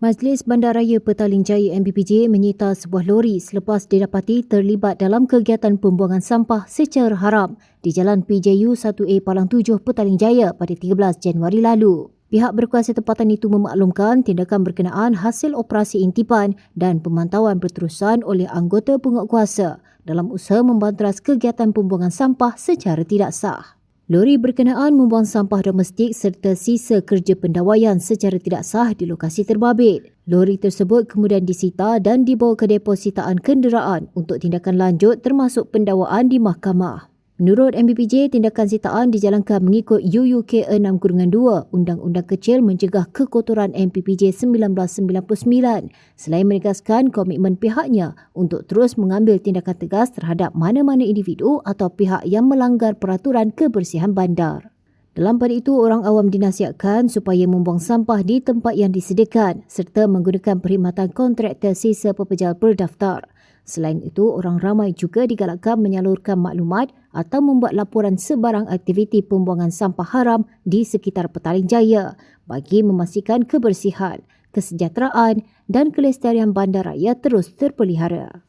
Majlis Bandaraya Petaling Jaya MBPJ menyita sebuah lori selepas didapati terlibat dalam kegiatan pembuangan sampah secara haram di Jalan PJU 1A Palang 7 Petaling Jaya pada 13 Januari lalu. Pihak berkuasa tempatan itu memaklumkan tindakan berkenaan hasil operasi intipan dan pemantauan berterusan oleh anggota penguatkuasa dalam usaha membanteras kegiatan pembuangan sampah secara tidak sah. Lori berkenaan membuang sampah domestik serta sisa kerja pendawaian secara tidak sah di lokasi terbabit. Lori tersebut kemudian disita dan dibawa ke depositaan kenderaan untuk tindakan lanjut termasuk pendawaan di mahkamah. Menurut MBPJ, tindakan sitaan dijalankan mengikut UUK 6-2 Undang-Undang Kecil Mencegah Kekotoran MPPJ 1999 selain menegaskan komitmen pihaknya untuk terus mengambil tindakan tegas terhadap mana-mana individu atau pihak yang melanggar peraturan kebersihan bandar. Dalam pada itu, orang awam dinasihatkan supaya membuang sampah di tempat yang disediakan serta menggunakan perkhidmatan kontraktor sisa pepejal berdaftar. Selain itu, orang ramai juga digalakkan menyalurkan maklumat atau membuat laporan sebarang aktiviti pembuangan sampah haram di sekitar Petaling Jaya bagi memastikan kebersihan, kesejahteraan dan kelestarian bandaraya terus terpelihara.